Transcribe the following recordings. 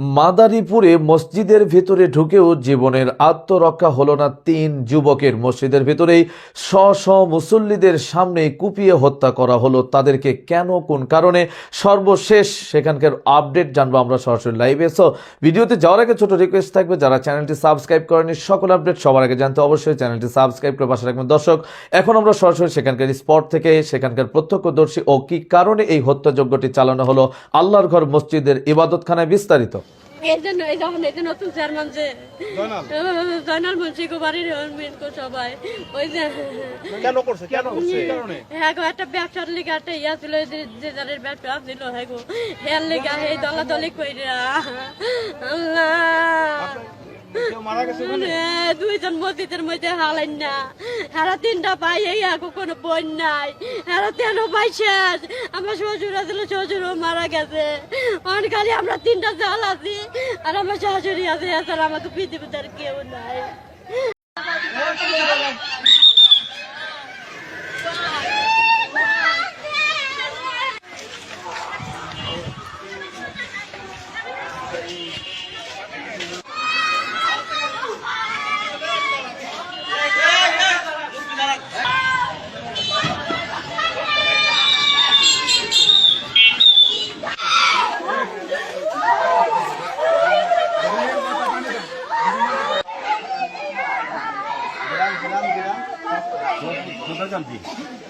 মাদারীপুরে মসজিদের ভিতরে ঢুকেও জীবনের আত্মরক্ষা হলো না তিন যুবকের। মসজিদের ভিতরেই স্ব স্ব মুসল্লিদের সামনে কুপিয়ে হত্যা করা হলো। তাদেরকে কেন, কোন কারণে? সর্বশেষ সেখানকার আপডেট জানব আমরা সরাসরি লাইভে। সো ভিডিওতে যাওয়ার আগে ছোট রিকোয়েস্ট থাকবে, যারা চ্যানেলটি সাবস্ক্রাইব করেনি সকল আপডেট সবার আগে জানতে অবশ্যই চ্যানেলটি সাবস্ক্রাইব করে পাশে রাখবেন দর্শক, এখন আমরা সরাসরি সেখানকার স্পট থেকে সেখানকার প্রত্যক্ষদর্শী ও কি কারণে এই হত্যাযজ্ঞটি চালানো হলো, আল্লাহর ঘর মসজিদের ইবাদতখানায় বিস্তারিত। এই জন্য এই যখন এই যে নতুন চেয়ারম্যান যে জয়নাল। মুন্সি বাড়ির সবাই। ওই যে কেন করছে? কেন করছে? হ্যাঁ গো একটা ব্যবসার লিগে একটা ইয়া ছিল যে যাদের ব্যবসা ছিল হ্যাঁ গো হেয়ার লিগা এই দলাদলি কইরা আল্লাহ কেউ মারা গেছে ওখানে? হ্যাঁ, দুইজন মসজিদের মধ্যে হালেন না। হারা তিনটা পাই এই আগো কোনো বোন নাই। হারা তেন পাই শেষ। আমার শ্বশুর আসলে শ্বশুরও মারা গেছে। অন খালি আমরা তিনটা জাল আছি, আর আমার শাশুড়ি আছে, এছাড়া আমার তো পৃথিবীতে আর কেউ নাই। 감 사.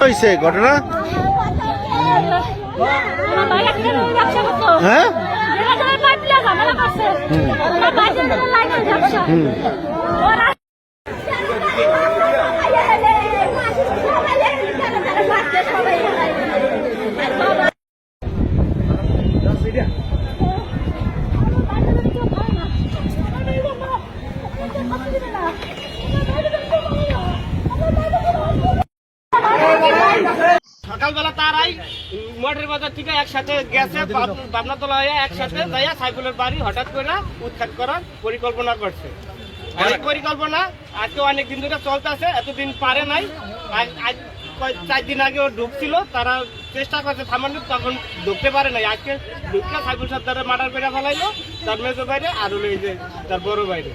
হয়েছে ঘটনা? হ্যাঁ? সকালবেলা বাজার থেকে একসাথে গেছে বাবনাতলা হয়ে একসাথে যাইয়া সাইকেলের বাড়ি হঠাৎ করে উৎখাত করার পরিকল্পনা করছে। এই পরিকল্পনা আজকে অনেক দিন ধরে চলতেছে এতদিন পারে নাই। আজ চার দিন আগে ও ঢুকছিল তারা চেষ্টা করছে থামানোর তখন ঢুকতে পারে নাই। আজকে ঢুকতে সাইকেল সর্দারে মার্ডার করে ফেলাইলো তার মেজো বাইরে আর হলো এই যে তার বড় বাইরে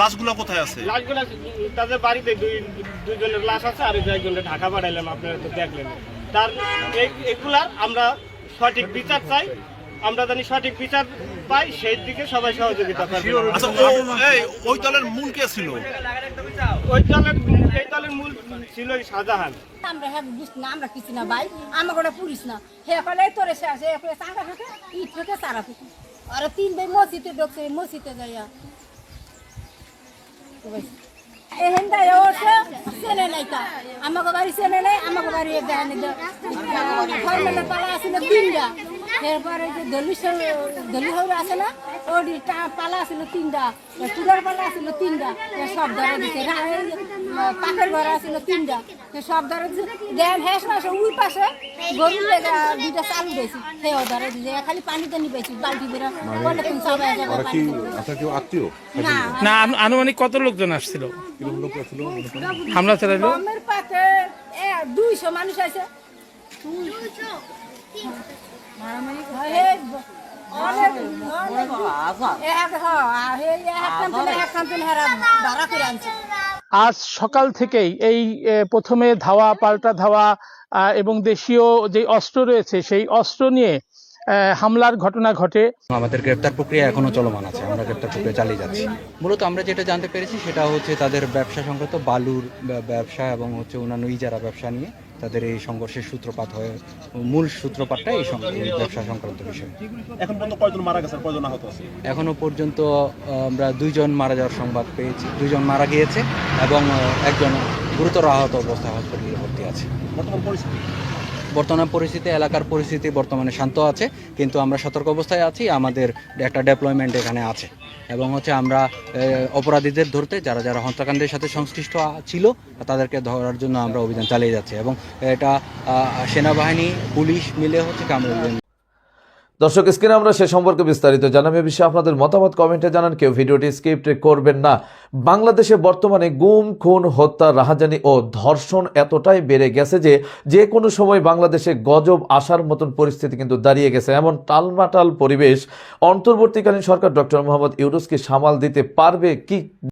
লাশগুলো কোথায় আছে? লাশগুলা তাদের বাড়িতে দুই দুইজনের লাশ আছে আর একজনের ঢাকা পাঠাইলাম আপনারা তো দেখলেন। তার এগুলার আমরা সঠিক বিচার চাই। আমরা জানি সঠিক বিচার পাই সেই দিকে সবাই সহযোগিতা করবে। আচ্ছা ওই দলের মূল কে ছিল? ওই দলের এই দলের মূল ছিল শাহজাহান। আমরা হ্যাঁ বুঝ না আমরা কিছু না ভাই। আমাকে ওটা পুলিশ না। হে কলে তোরে শেষ হে কলে চাঙ্গা থেকে ইট থেকে সারা থেকে। আর তিন ভাই মসজিদে ঢুকছে মসজিদে যাইয়া। এহেন দায় ওঠে চেনে নাই তা। আমাকে বাড়ি চেনে নাই, আমাকে বাড়ি দেখান ফর্মেলে পালা আসলে তিনটা এরপরে যে দলি দলি হৌরা আছে না পালা তিনটা চুলার পালা আসছিল তিনটা সব ধরে দিছে। পাখের ঘর তিনটা সব ধরে দিছে। দেন হেস মাসে পাশে গরু লেগা দুইটা চালু দিয়েছি সেও ধরে দিছে। খালি পানি টানি পেয়েছি বালতি দিয়ে বলে তুমি সবাই যাবে পানি টানি। আপনার কেউ আত্মীয়? না। না আনু- আনুমানিক কত লোকজন আসছিল? হামলা চালাইলো? দুইশো মানুষ আছে। আজ সকাল থেকেই এই প্রথমে ধাওয়া, পাল্টা ধাওয়া এবং দেশীয় যে অস্ত্র রয়েছে, সেই অস্ত্র নিয়ে হামলার ঘটনা ঘটে। আমাদের গ্রেপ্তার প্রক্রিয়া এখনও চলমান আছে, আমরা গ্রেপ্তার প্রক্রিয়া চালিয়ে যাচ্ছি। মূলত আমরা যেটা জানতে পেরেছি, সেটা হচ্ছে তাদের ব্যবসা সংক্রান্ত বালুর ব্যবসা এবং হচ্ছে অন্যান্য ইজারা ব্যবসা নিয়ে। তাদের এই সংঘর্ষের সূত্রপাত হয় মূল সূত্রপাতটা এই ব্যবসা সংক্রান্ত বিষয়। এখন পর্যন্ত কয়জন মারা গেছে কয়জন আহত আছে? এখনও পর্যন্ত আমরা দুইজন মারা যাওয়ার সংবাদ পেয়েছি। দুইজন মারা গিয়েছে এবং একজন গুরুতর আহত অবস্থায় হসপিটালে ভর্তি আছে। বর্তমান পরিস্থিতি? বর্তমান পরিস্থিতি, এলাকার পরিস্থিতি বর্তমানে শান্ত আছে, কিন্তু আমরা সতর্ক অবস্থায় আছি, আমাদের একটা ডেপ্লয়মেন্ট এখানে আছে। এবং হচ্ছে আমরা অপরাধীদের ধরতে, যারা যারা হত্যাকাণ্ডের সাথে সংশ্লিষ্ট ছিল, তাদেরকে ধরার জন্য আমরা অভিযান চালিয়ে যাচ্ছি। এবং এটা সেনাবাহিনী, পুলিশ মিলে হচ্ছে কামরুল দর্শক, স্ক্রিনে আমরা সে সম্পর্কে বিস্তারিত জানাবে। বিষয়ে আপনাদের মতামত কমেন্টে জানান। কেউ ভিডিওটি স্ক্রিপ্ট করবেন না। বাংলাদেশে বর্তমানে গুম, খুন, হত্যা, রাহাজানি ও ধর্ষণ এতটাই বেড়ে গেছে যে যে কোনো সময় বাংলাদেশে গজব আসার মতন পরিস্থিতি কিন্তু দাঁড়িয়ে গেছে। এমন টালমাটাল পরিবেশ অন্তর্বর্তীকালীন সরকার ডক্টর মোহাম্মদ ইউনুস কি সামাল দিতে পারবে কি